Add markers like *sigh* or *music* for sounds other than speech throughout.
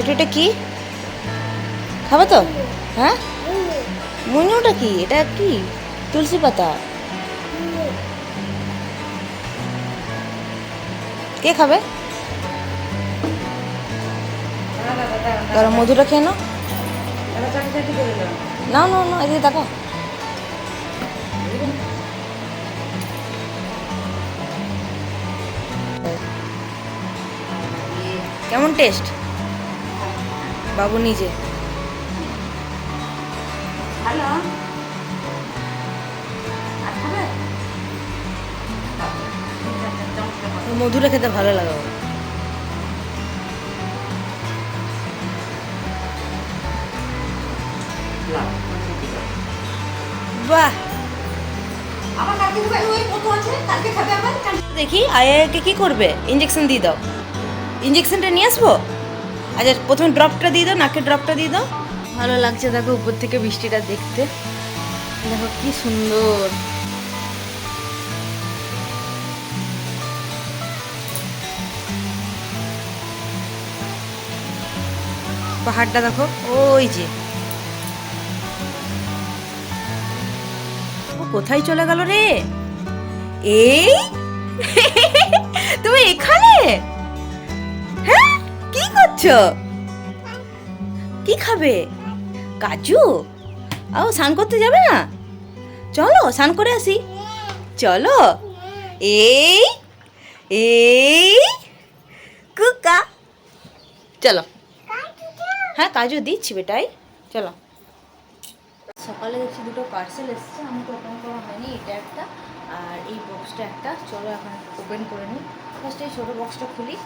এটা কি? খাব তো? হ্যাঁ? মুনুটা কি? এটা কি? তুলসী পাতা। কে খাবে? মধুটা খেয়ে নাও। নাও নাও নাও, এদিকে দেখো কেমন টেস্ট বাবু নিজে। ভালো মধুটা খেতে ভালো লাগে। বাহ! দেখি আয়াকে কি করবে? ইঞ্জেকশন দিয়ে দাও। ইঞ্জেকশনটা নিয়ে আসব? আচ্ছা প্রথমে ড্রপটা দিয়ে দাও, নাকের ড্রপটা দিয়ে দাও। ভালো লাগছে দেখো উপর থেকে বৃষ্টিটা দেখতে। দেখো কি সুন্দর। পাহাড়টা দেখো, ওই যে। ও কোথায় চলে গেল রে? এই? *laughs* তুমি এখানে? কি করছ? কি খাবে? কাজু? আও, স্নান করতে যাবে না? চলো, স্নান করে আসি। চলো। এই এই, কুকা। চলো। হ্যাঁ কাজু দিচ্ছি বেটাই। চলো। সকালে দেখছি দুটো পার্সেল এসেছে আমাকে ওপেন করা হয়নি, এটা একটা। আর এই বক্সটা একটা। চলো, এখন ওপেন করে নিই। ফার্স্ট এই ছোটো বক্সটা খুলি।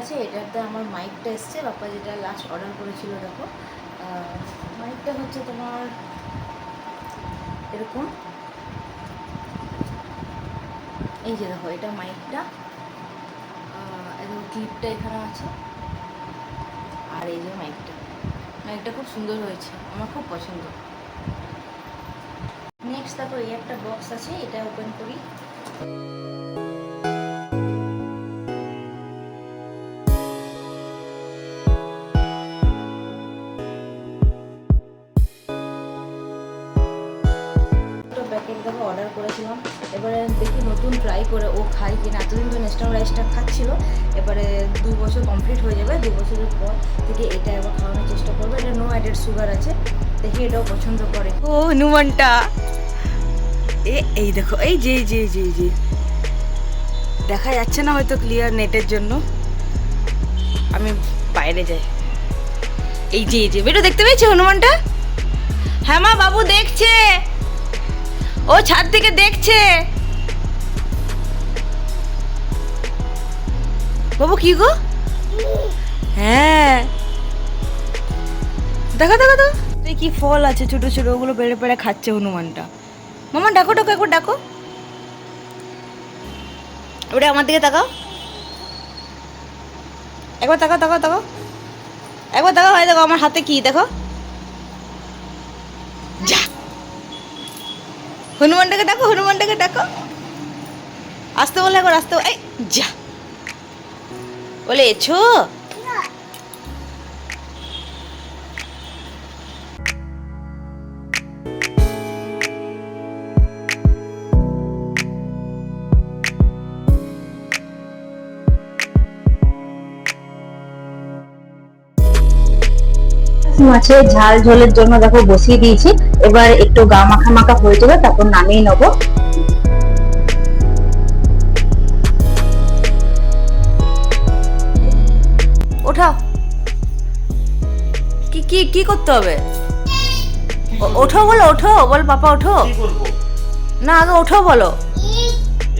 আছে, এটাতে আমার মাইকটা এসছে। বাপ্পা যেটা লাস্ট অর্ডার করেছিল, দেখো। মাইকটা হচ্ছে তোমার এরকম। এই যে দেখো, এটা মাইকটা এবং ক্লিপটা এখানে আছে। আর এই যে মাইকটা মাইকটা খুব সুন্দর হয়েছে, আমার খুব পছন্দ। নেক্সট দেখো, এই একটা বক্স আছে, এটা ওপেন করি। প্যাকেট দেখো অর্ডার করেছিলাম। এবারে দেখি নতুন ট্রাই করে ও খাই কিনা। এতদিন তো নেস্টাম রাইসটা খাচ্ছিলো, এবারে দু বছর কমপ্লিট হয়ে যাবে, দু বছরের পর থেকে এটা একবার খাওয়ানোর চেষ্টা করব। এটা নো অ্যাডেড সুগার আছে, দেখি এটাও পছন্দ করে। ও, হনুমানটা। এ, এই দেখো, এই যে যে যে যে। দেখা যাচ্ছে না হয়তো ক্লিয়ার নেটের জন্য। আমি বাইরে যাই। এই যে এই যে, বেটো দেখতে পেয়েছ হনুমানটা? হ্যাঁ মা, বাবু দেখছে। ও ছাদ থেকে দেখছে। বাবু, কি গো? হ্যাঁ। দেখো দেখো তো কি ফল আছে ছোট ছোট, ওগুলো বেড়ে বেড়ে খাচ্ছে হনুমানটা। মামা, ডাকো ডাকো, একবার ডাকো। ওটা আমার দিকে তাকাও। একবার তাকাও তাকাও তাকাও। একবার তাকাও হয় দেখো আমার হাতে কি, দেখো যা হনুমানটাকে ডাকো হনুমানটাকে ডাকো আসতে বলে একবার আসতে এই যা। বলে এছো মাছের ঝাল ঝোলের জন্য দেখো বসিয়ে দিয়েছি। এবার একটু গা মাখা মাখা হয়ে যাবে তারপর নামিয়ে নেব। ওঠাও। কি কি কি করতে হবে? ওঠো বলো ওঠো বল পাপা ওঠো। না আগে ওঠো বলো।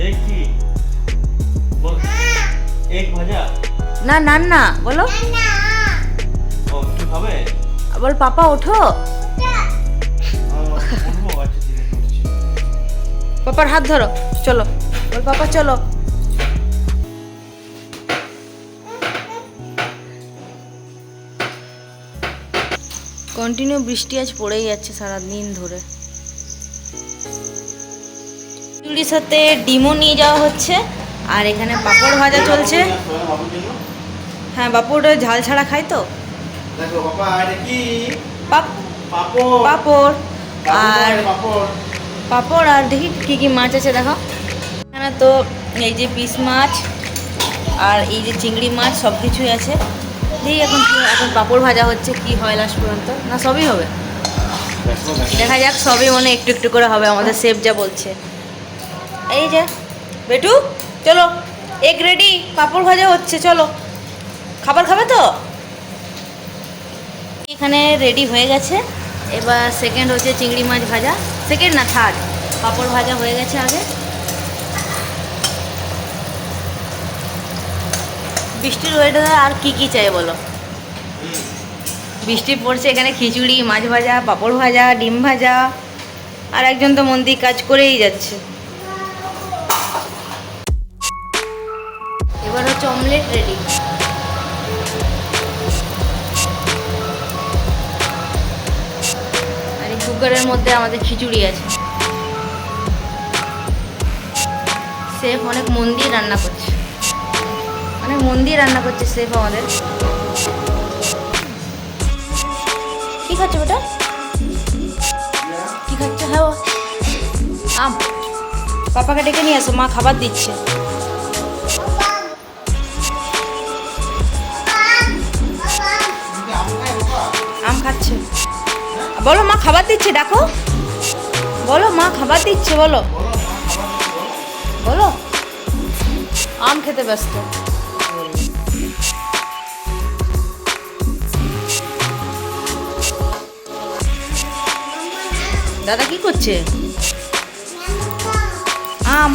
এক কি? বল। এক ভাজা? না না না বলো। কি হবে বল, পাপা, ওঠো। পাপার হাত ধরো, চলো। বল, পাপা, চলো। কন্টিনিউ বৃষ্টি আজ পড়েই যাচ্ছে সারা দিন ধরে। খিচুড়ির সাথে ডিমও নিয়ে যাওয়া হচ্ছে, আর এখানে পাঁপড় ভাজা চলছে। হ্যাঁ বাপুর ঝাল ছাড়া খায় তো? দেখো বাবা এটা কি? পাপ পাপড়। পাঁপড়। আর পাপড়? পাঁপড় আর দেখি কি কি মাছ আছে দেখো। এখানে তো এই যে পিস মাছ আর এই যে চিংড়ি মাছ সব কিছুই আছে। দেখি এখন এখন পাঁপড় ভাজা হচ্ছে কি হয় লাস্ট পর্যন্ত। না সবই হবে। দেখা যাক সবই মনে একটু একটু করে হবে আমাদের সেফ যা বলছে। এই যে বেটু চলো এগ রেডি পাঁপড় ভাজা হচ্ছে চলো। খাবার খাবে তো? এখানে রেডি হয়ে গেছে। এবার সেকেন্ড হচ্ছে চিংড়ি মাছ ভাজা। সেকেন্ড না থার্ড পাঁপড় ভাজা হয়ে গেছে আগে। বৃষ্টির ওয়েদারে আর কি কি চাই বলো? বৃষ্টি পড়ছে, এখানে খিচুড়ি, মাছ ভাজা, পাঁপড় ভাজা, ডিম ভাজা। আর একজন তো মন্দির কাজ করেই যাচ্ছে। এবার হচ্ছে অমলেট রেডি কুকারের মধ্যে আমাদের খিচুড়ি আছে। শেফ অনেক মন দিয়ে রান্না করছে। অনেক মন দিয়ে রান্না করছে শেফ আমাদের। কি খাচ্ছ বেটা কি খাচ্ছ? হ্যাঁ আম। পাপাকে ডেকে নিয়ে আসো মা খাবার দিচ্ছে। বলো, মা খাবার দিচ্ছে ডাকো বলো, মা খাবার দিচ্ছে, বলো। বলো। আম খেতে ব্যস্ত। দাদা কি করছে? আম।